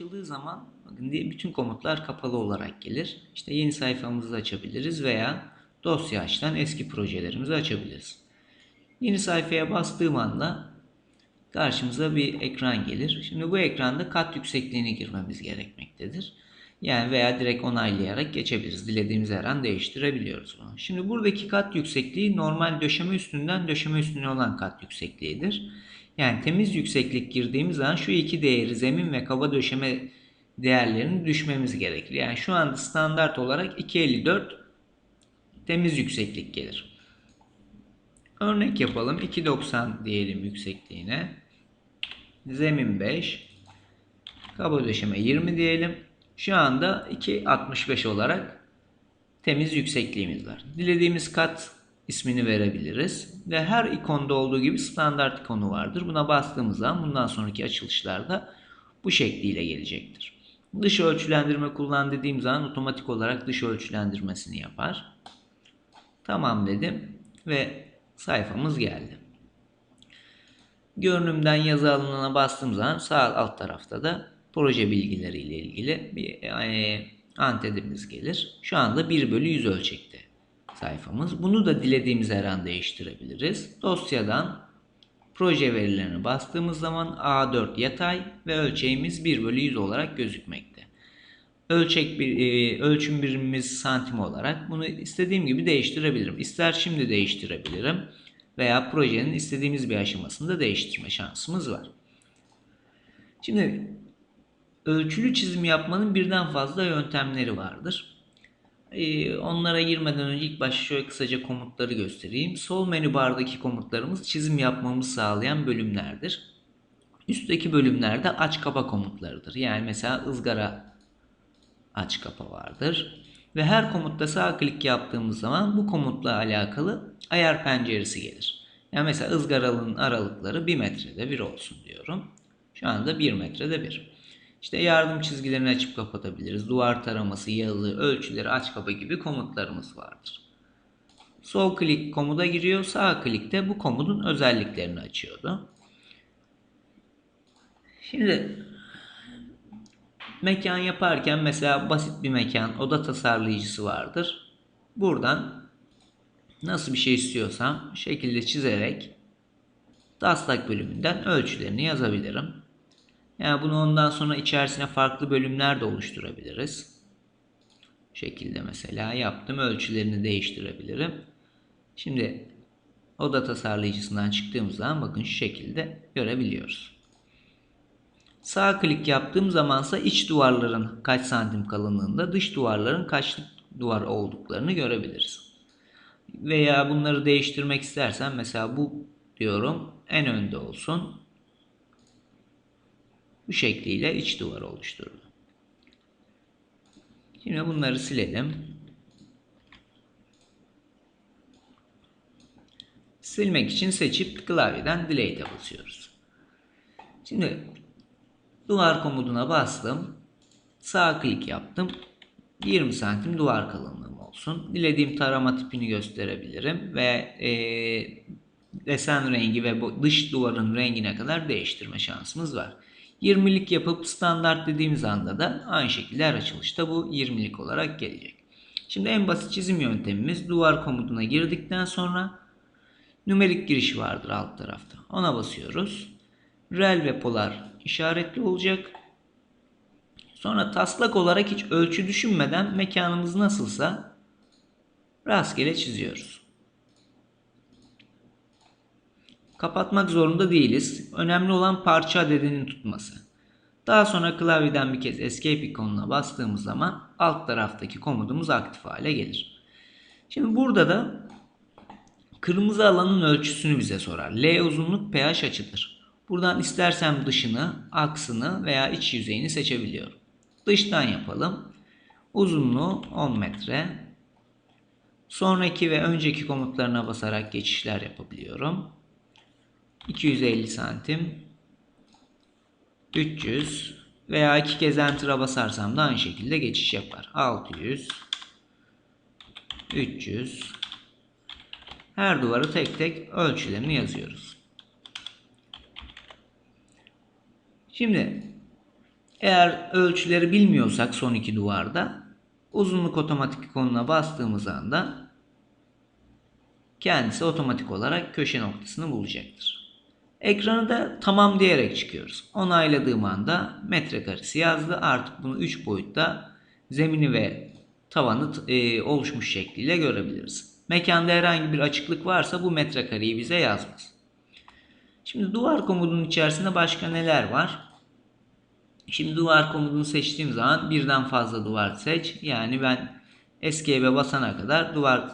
açıldığı zaman bakın diye bütün komutlar kapalı olarak gelir. İşte yeni sayfamızı açabiliriz veya dosya açtan eski projelerimizi açabiliriz. Yeni sayfaya bastığım anda karşımıza bir ekran gelir. Şimdi bu ekranda kat yüksekliğini girmemiz gerekmektedir. Yani veya direkt onaylayarak geçebiliriz. Dilediğimiz her an değiştirebiliyoruz bunu. Şimdi buradaki kat yüksekliği normal döşeme üstünden döşeme üstüne olan kat yüksekliğidir. Yani temiz yükseklik girdiğimiz zaman şu iki değeri zemin ve kaba döşeme değerlerini düşmemiz gerekir. Yani şu anda standart olarak 2.54 temiz yükseklik gelir. Örnek yapalım. 2.90 diyelim yüksekliğine. Zemin 5. Kaba döşeme 20 diyelim. Şu anda 2.65 olarak temiz yüksekliğimiz var. Dilediğimiz kat ismini verebiliriz. Ve her ikonda olduğu gibi standart ikonu vardır. Buna bastığımız zaman bundan sonraki açılışlarda bu şekliyle gelecektir. Dış ölçülendirme kullan dediğim zaman otomatik olarak dış ölçülendirmesini yapar. Tamam dedim ve sayfamız geldi. Görünümden yazı alanına bastığım zaman sağ alt tarafta da proje bilgileri ile ilgili bir yani antetimiz gelir. Şu anda 1 bölü 100 ölçekte sayfamız. Bunu da dilediğimiz her an değiştirebiliriz. Dosyadan proje verilerini bastığımız zaman A4 yatay ve ölçeğimiz 1 bölü 100 olarak gözükmekte. Ölçek bir, e, ölçüm birimimiz santim olarak bunu istediğim gibi değiştirebilirim. İster şimdi değiştirebilirim veya projenin istediğimiz bir aşamasında değiştirme şansımız var. Şimdi ölçülü çizim yapmanın birden fazla yöntemleri vardır. Ee, onlara girmeden önce ilk başta şöyle kısaca komutları göstereyim. Sol menü bardaki komutlarımız çizim yapmamızı sağlayan bölümlerdir. Üstteki bölümlerde aç kapa komutlarıdır. Yani mesela ızgara aç kapa vardır. Ve her komutta sağ klik yaptığımız zaman bu komutla alakalı ayar penceresi gelir. Yani mesela ızgaralının aralıkları 1 metrede 1 olsun diyorum. Şu anda 1 metrede 1. İşte yardım çizgilerini açıp kapatabiliriz. Duvar taraması, yazı, ölçüleri aç kapa gibi komutlarımız vardır. Sol klik komuda giriyor. Sağ klikte bu komutun özelliklerini açıyordu. Şimdi mekan yaparken mesela basit bir mekan, oda tasarlayıcısı vardır. Buradan nasıl bir şey istiyorsam şekilde çizerek taslak bölümünden ölçülerini yazabilirim. Yani bunu ondan sonra içerisine farklı bölümler de oluşturabiliriz. Bu şekilde mesela yaptım. Ölçülerini değiştirebilirim. Şimdi oda tasarlayıcısından çıktığımız zaman bakın şu şekilde görebiliyoruz. Sağ klik yaptığım zamansa iç duvarların kaç santim kalınlığında, dış duvarların kaç duvar olduklarını görebiliriz. Veya bunları değiştirmek istersen mesela bu diyorum en önde olsun. Bu şekliyle iç duvar oluşturdu. Şimdi bunları silelim. Silmek için seçip klavyeden delete'e basıyoruz. Şimdi duvar komutuna bastım. Sağ klik yaptım. 20 santim duvar kalınlığım olsun. Dilediğim tarama tipini gösterebilirim ve e, desen rengi ve dış duvarın rengine kadar değiştirme şansımız var. 20'lik yapıp standart dediğimiz anda da aynı şekilde her açılışta bu 20'lik olarak gelecek. Şimdi en basit çizim yöntemimiz duvar komutuna girdikten sonra nümerik giriş vardır alt tarafta. Ona basıyoruz. Rel ve polar işaretli olacak. Sonra taslak olarak hiç ölçü düşünmeden mekanımız nasılsa rastgele çiziyoruz. Kapatmak zorunda değiliz. Önemli olan parça adedinin tutması. Daha sonra klavyeden bir kez Escape ikonuna bastığımız zaman alt taraftaki komutumuz aktif hale gelir. Şimdi burada da kırmızı alanın ölçüsünü bize sorar. L uzunluk pH açıdır. Buradan istersem dışını, aksını veya iç yüzeyini seçebiliyorum. Dıştan yapalım. Uzunluğu 10 metre. Sonraki ve önceki komutlarına basarak geçişler yapabiliyorum. 250 santim 300 veya iki kez enter'a basarsam da aynı şekilde geçiş yapar. 600 300 her duvarı tek tek ölçülerini yazıyoruz. Şimdi Eğer ölçüleri bilmiyorsak son iki duvarda uzunluk otomatik ikonuna bastığımız anda kendisi otomatik olarak köşe noktasını bulacaktır. Ekranı da tamam diyerek çıkıyoruz. Onayladığım anda metrekaresi yazdı. Artık bunu 3 boyutta zemini ve tavanı e, oluşmuş şekliyle görebiliriz. Mekanda herhangi bir açıklık varsa bu metrekareyi bize yazmaz. Şimdi duvar komudunun içerisinde başka neler var? Şimdi duvar komutunu seçtiğim zaman birden fazla duvar seç. Yani ben Escape'e basana kadar duvar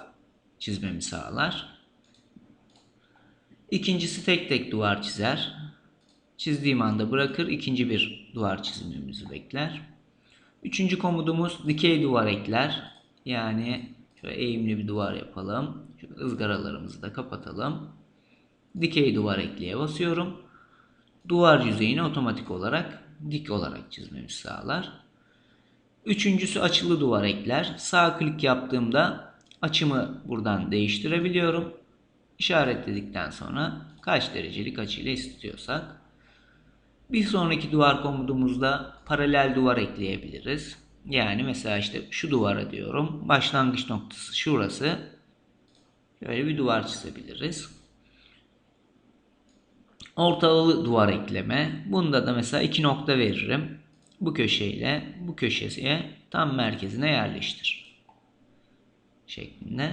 çizmemi sağlar. İkincisi tek tek duvar çizer. Çizdiğim anda bırakır ikinci bir duvar çizimimizi bekler. Üçüncü komutumuz dikey duvar ekler. Yani şöyle eğimli bir duvar yapalım. Şu ızgaralarımızı da kapatalım. Dikey duvar ekleye basıyorum. Duvar yüzeyini otomatik olarak dik olarak çizmemizi sağlar. Üçüncüsü açılı duvar ekler. Sağ klik yaptığımda açımı buradan değiştirebiliyorum. İşaretledikten sonra kaç derecelik açıyla istiyorsak. Bir sonraki duvar komutumuzda paralel duvar ekleyebiliriz. Yani mesela işte şu duvara diyorum. Başlangıç noktası şurası. Böyle bir duvar çizebiliriz. Ortalı duvar ekleme. Bunda da mesela iki nokta veririm. Bu köşeyle bu köşeye tam merkezine yerleştir. Şeklinde.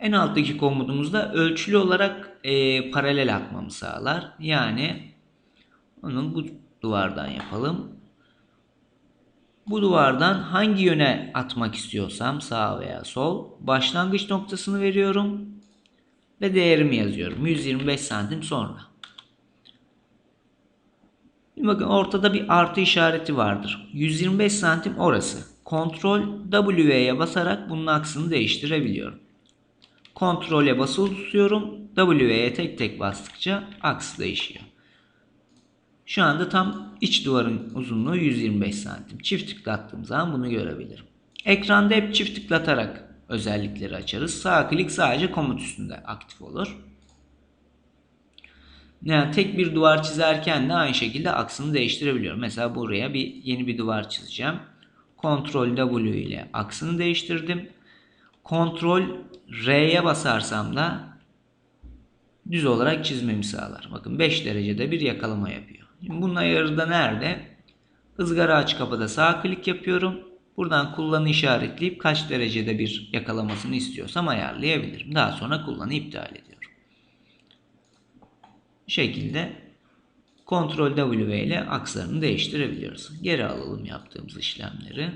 En alttaki komutumuzda ölçülü olarak e, paralel atmamı sağlar. Yani onu bu duvardan yapalım. Bu duvardan hangi yöne atmak istiyorsam sağ veya sol başlangıç noktasını veriyorum ve değerimi yazıyorum. 125 santim sonra. Bakın ortada bir artı işareti vardır. 125 santim orası. Kontrol W'ye basarak bunun aksını değiştirebiliyorum. Kontrole basılı tutuyorum. W'ye tek tek bastıkça aks değişiyor. Şu anda tam iç duvarın uzunluğu 125 santim. Çift tıklattığım zaman bunu görebilirim. Ekranda hep çift tıklatarak özellikleri açarız. Sağ klik sadece komut üstünde aktif olur. Yani tek bir duvar çizerken de aynı şekilde aksını değiştirebiliyorum. Mesela buraya bir yeni bir duvar çizeceğim. Ctrl W ile aksını değiştirdim. Ctrl R'ye basarsam da düz olarak çizmemi sağlar. Bakın 5 derecede bir yakalama yapıyor. Şimdi bunun ayarı da nerede? Izgara aç kapıda sağ klik yapıyorum. Buradan kullanı işaretleyip kaç derecede bir yakalamasını istiyorsam ayarlayabilirim. Daha sonra kullanı iptal ediyorum. Bu şekilde Ctrl W ile akslarını değiştirebiliyoruz. Geri alalım yaptığımız işlemleri.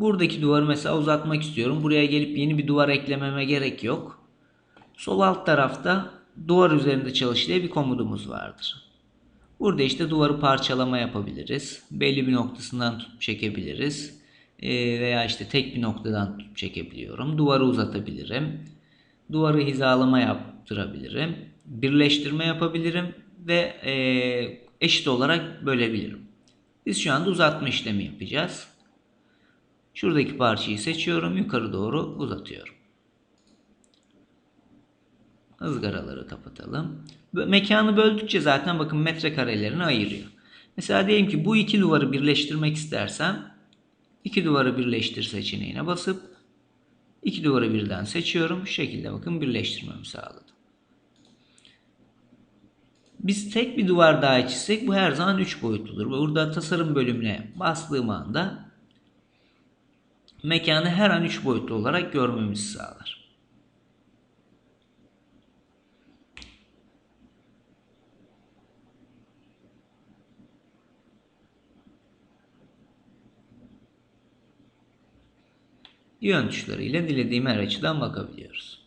Buradaki duvarı mesela uzatmak istiyorum. Buraya gelip yeni bir duvar eklememe gerek yok. Sol alt tarafta duvar üzerinde çalış diye bir komutumuz vardır. Burada işte duvarı parçalama yapabiliriz. Belli bir noktasından tutup çekebiliriz. Ee, veya işte tek bir noktadan tutup çekebiliyorum. Duvarı uzatabilirim. Duvarı hizalama yaptırabilirim. Birleştirme yapabilirim. Ve e, eşit olarak bölebilirim. Biz şu anda uzatma işlemi yapacağız. Şuradaki parçayı seçiyorum. Yukarı doğru uzatıyorum. ızgaraları kapatalım. Mekanı böldükçe zaten bakın metrekarelerini ayırıyor. Mesela diyelim ki bu iki duvarı birleştirmek istersem iki duvarı birleştir seçeneğine basıp iki duvarı birden seçiyorum. Şu şekilde bakın birleştirmemi sağladım. Biz tek bir duvar daha çizsek bu her zaman 3 boyutludur. Burada tasarım bölümüne bastığım anda mekanı her an 3 boyutlu olarak görmemizi sağlar. yön tuşlarıyla dilediğim her açıdan bakabiliyoruz.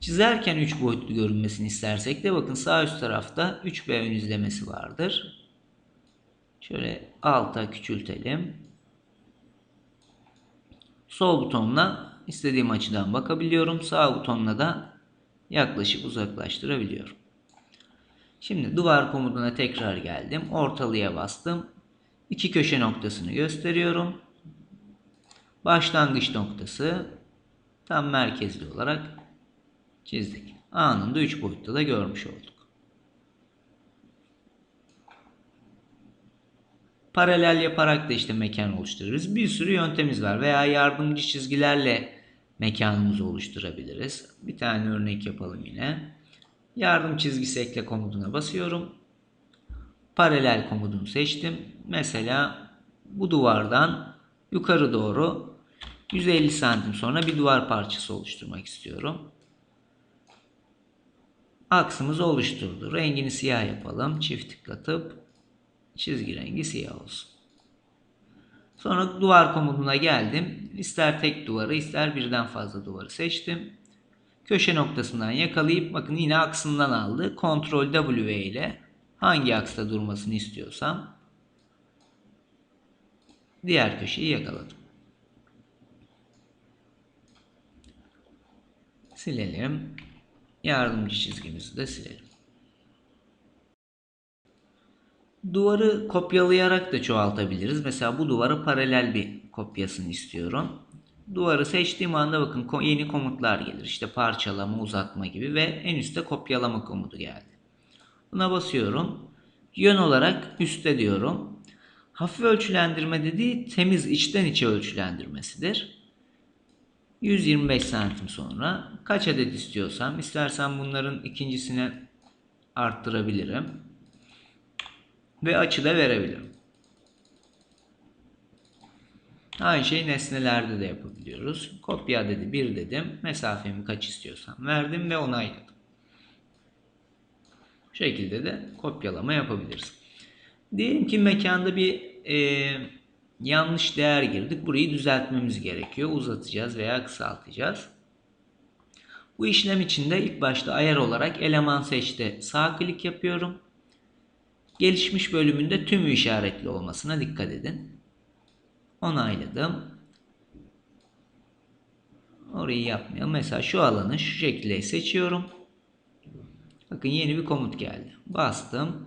Çizerken 3 boyutlu görünmesini istersek de bakın sağ üst tarafta 3B ön izlemesi vardır. Şöyle alta küçültelim. Sol butonla istediğim açıdan bakabiliyorum. Sağ butonla da yaklaşıp uzaklaştırabiliyorum. Şimdi duvar komutuna tekrar geldim. Ortalıya bastım. İki köşe noktasını gösteriyorum başlangıç noktası tam merkezli olarak çizdik. Anında 3 boyutta da görmüş olduk. Paralel yaparak da işte mekan oluştururuz. Bir sürü yöntemimiz var veya yardımcı çizgilerle mekanımızı oluşturabiliriz. Bir tane örnek yapalım yine. Yardım çizgisi ekle komutuna basıyorum. Paralel komutunu seçtim. Mesela bu duvardan yukarı doğru 150 santim sonra bir duvar parçası oluşturmak istiyorum. Aksımızı oluşturdu. Rengini siyah yapalım. Çift tıklatıp çizgi rengi siyah olsun. Sonra duvar komutuna geldim. İster tek duvarı ister birden fazla duvarı seçtim. Köşe noktasından yakalayıp bakın yine aksından aldı. Ctrl W ile hangi aksta durmasını istiyorsam diğer köşeyi yakaladım. Silelim. Yardımcı çizgimizi de silelim. Duvarı kopyalayarak da çoğaltabiliriz. Mesela bu duvara paralel bir kopyasını istiyorum. Duvarı seçtiğim anda bakın yeni komutlar gelir. İşte parçalama, uzatma gibi ve en üstte kopyalama komutu geldi. Buna basıyorum. Yön olarak üstte diyorum. Hafif ölçülendirme dediği temiz içten içe ölçülendirmesidir. 125 santim sonra kaç adet istiyorsam istersen bunların ikincisini arttırabilirim. Ve açı da verebilirim. Aynı şeyi nesnelerde de yapabiliyoruz. Kopya dedi 1 dedim. Mesafemi kaç istiyorsam verdim ve onayladım. Bu şekilde de kopyalama yapabiliriz. Diyelim ki mekanda bir e, yanlış değer girdik. Burayı düzeltmemiz gerekiyor. Uzatacağız veya kısaltacağız. Bu işlem için de ilk başta ayar olarak eleman seçte sağ klik yapıyorum. Gelişmiş bölümünde tümü işaretli olmasına dikkat edin. Onayladım. Orayı yapmayalım. Mesela şu alanı şu şekilde seçiyorum. Bakın yeni bir komut geldi. Bastım.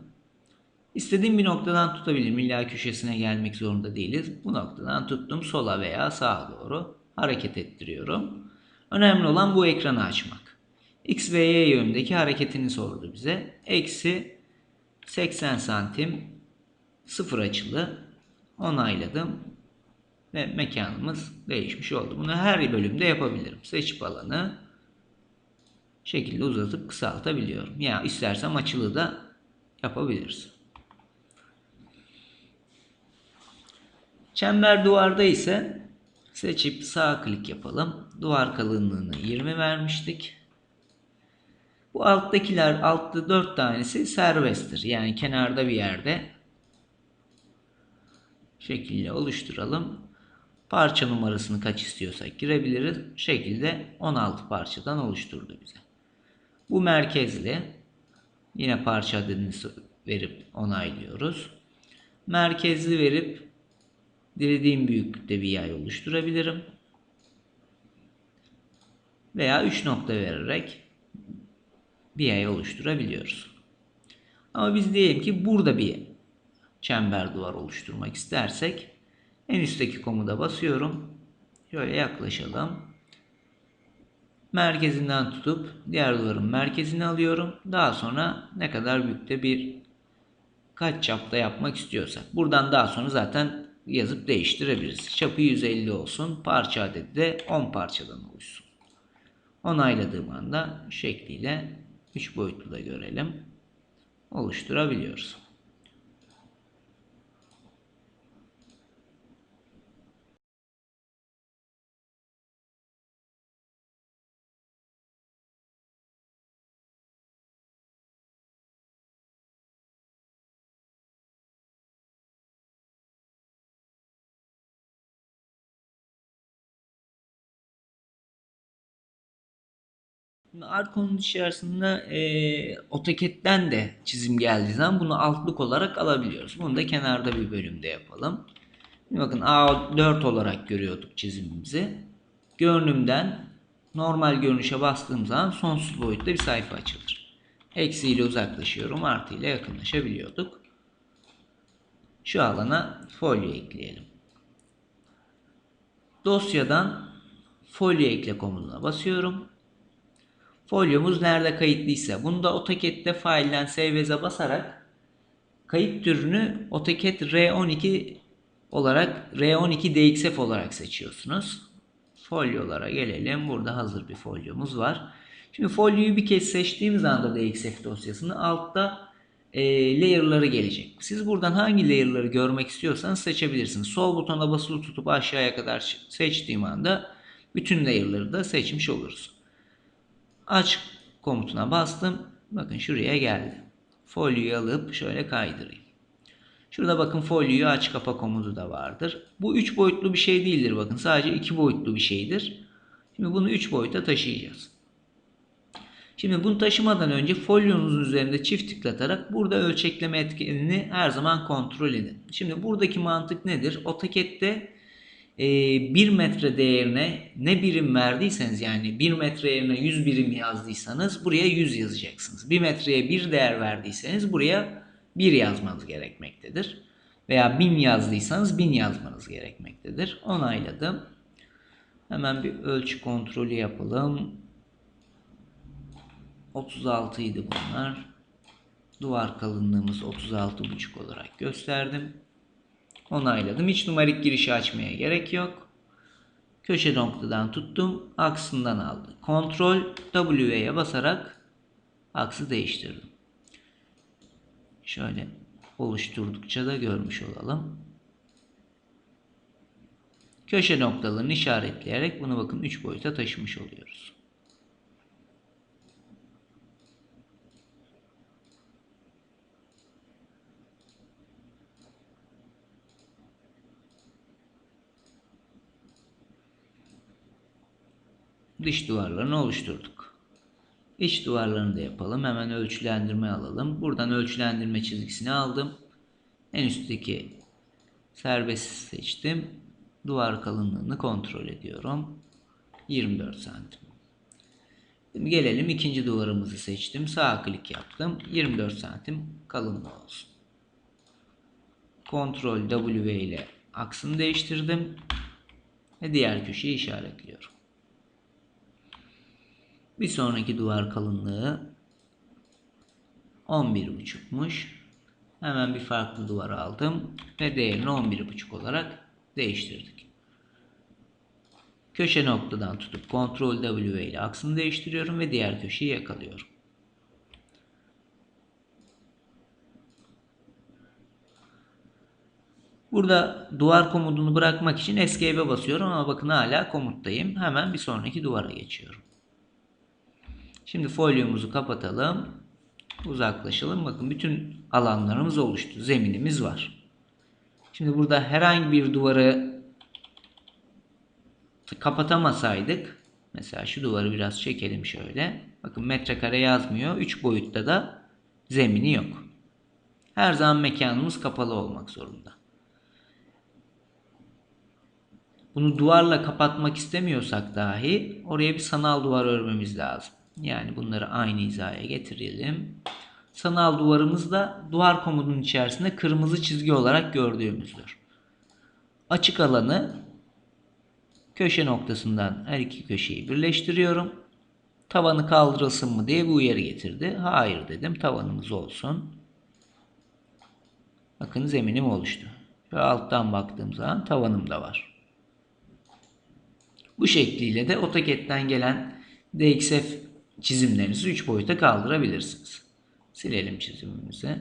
İstediğim bir noktadan tutabilirim. İlla köşesine gelmek zorunda değiliz. Bu noktadan tuttum sola veya sağa doğru hareket ettiriyorum. Önemli olan bu ekranı açmak. X ve Y yönündeki hareketini sordu bize. Eksi 80 santim sıfır açılı onayladım ve mekanımız değişmiş oldu. Bunu her bölümde yapabilirim. Seçip alanı şekilde uzatıp kısaltabiliyorum. Ya yani istersem açılı da yapabiliriz. Çember duvarda ise seçip sağ klik yapalım. Duvar kalınlığını 20 vermiştik. Bu alttakiler altta 4 tanesi serbesttir. Yani kenarda bir yerde şekilde oluşturalım. Parça numarasını kaç istiyorsak girebiliriz. Şekilde 16 parçadan oluşturdu bize. Bu merkezli. Yine parça adını verip onaylıyoruz. Merkezli verip dilediğim büyüklükte bir yay oluşturabilirim. Veya 3 nokta vererek bir yay oluşturabiliyoruz. Ama biz diyelim ki burada bir çember duvar oluşturmak istersek en üstteki komuda basıyorum. Şöyle yaklaşalım. Merkezinden tutup diğer duvarın merkezini alıyorum. Daha sonra ne kadar büyükte bir kaç çapta yapmak istiyorsak. Buradan daha sonra zaten yazıp değiştirebiliriz. Çapı 150 olsun. Parça adedi de 10 parçadan oluşsun. Onayladığım anda şekliyle 3 boyutlu da görelim. Oluşturabiliyoruz. Arkonun içerisinde e, AutoCAD'den de çizim geldiği zaman bunu altlık olarak alabiliyoruz. Bunu da kenarda bir bölümde yapalım. Şimdi bakın A4 olarak görüyorduk çizimimizi. Görünümden normal görünüşe bastığım zaman sonsuz boyutta bir sayfa açılır. Eksi ile uzaklaşıyorum, artı ile yakınlaşabiliyorduk. Şu alana folyo ekleyelim. Dosyadan folyo ekle komutuna basıyorum. Folyomuz nerede kayıtlıysa bunu da AutoCAD'de File'den Save As'e basarak kayıt türünü AutoCAD R12 olarak R12 DXF olarak seçiyorsunuz. Folyolara gelelim. Burada hazır bir folyomuz var. Şimdi folyoyu bir kez seçtiğimiz anda DXF dosyasını altta e, layer'ları gelecek. Siz buradan hangi layer'ları görmek istiyorsanız seçebilirsiniz. Sol butona basılı tutup aşağıya kadar seçtiğim anda bütün layer'ları da seçmiş oluruz. Aç komutuna bastım. Bakın şuraya geldi. Folyoyu alıp şöyle kaydırayım. Şurada bakın folyoyu aç kapa komutu da vardır. Bu 3 boyutlu bir şey değildir bakın. Sadece 2 boyutlu bir şeydir. Şimdi bunu 3 boyuta taşıyacağız. Şimdi bunu taşımadan önce folyonuzun üzerinde çift tıklatarak burada ölçekleme etkinliğini her zaman kontrol edin. Şimdi buradaki mantık nedir? AutoCAD'de 1 metre değerine ne birim verdiyseniz yani 1 metre yerine 100 birim yazdıysanız buraya 100 yazacaksınız. 1 metreye 1 değer verdiyseniz buraya 1 yazmanız gerekmektedir. Veya 1000 yazdıysanız 1000 yazmanız gerekmektedir. Onayladım. Hemen bir ölçü kontrolü yapalım. 36 idi bunlar. Duvar kalınlığımız 36,5 olarak gösterdim. Onayladım. Hiç numarik girişi açmaya gerek yok. Köşe noktadan tuttum. Aksından aldı. Kontrol W'ye basarak aksı değiştirdim. Şöyle oluşturdukça da görmüş olalım. Köşe noktalarını işaretleyerek bunu bakın 3 boyuta taşımış oluyoruz. Dış duvarlarını oluşturduk. İç duvarlarını da yapalım. Hemen ölçülendirme alalım. Buradan ölçülendirme çizgisini aldım. En üstteki serbest seçtim. Duvar kalınlığını kontrol ediyorum. 24 santim. Şimdi gelelim ikinci duvarımızı seçtim. Sağ klik yaptım. 24 santim kalınlığı olsun. Kontrol W ile aksını değiştirdim. Ve diğer köşeyi işaretliyorum. Bir sonraki duvar kalınlığı 11.5'muş. Hemen bir farklı duvar aldım ve değerini 11.5 olarak değiştirdik. Köşe noktadan tutup Ctrl W ile aksını değiştiriyorum ve diğer köşeyi yakalıyorum. Burada duvar komutunu bırakmak için Escape'e basıyorum ama bakın hala komuttayım. Hemen bir sonraki duvara geçiyorum. Şimdi folyomuzu kapatalım. Uzaklaşalım. Bakın bütün alanlarımız oluştu. Zeminimiz var. Şimdi burada herhangi bir duvarı kapatamasaydık mesela şu duvarı biraz çekelim şöyle. Bakın metrekare yazmıyor. 3 boyutta da zemini yok. Her zaman mekanımız kapalı olmak zorunda. Bunu duvarla kapatmak istemiyorsak dahi oraya bir sanal duvar örmemiz lazım. Yani bunları aynı hizaya getirelim. Sanal duvarımız da duvar komutunun içerisinde kırmızı çizgi olarak gördüğümüzdür. Açık alanı köşe noktasından her iki köşeyi birleştiriyorum. Tavanı kaldırılsın mı diye bu uyarı getirdi. Hayır dedim tavanımız olsun. Bakın zeminim oluştu. Ve alttan baktığım zaman tavanım da var. Bu şekliyle de AutoCAD'den gelen DXF çizimlerinizi 3 boyuta kaldırabilirsiniz. Silelim çizimimizi.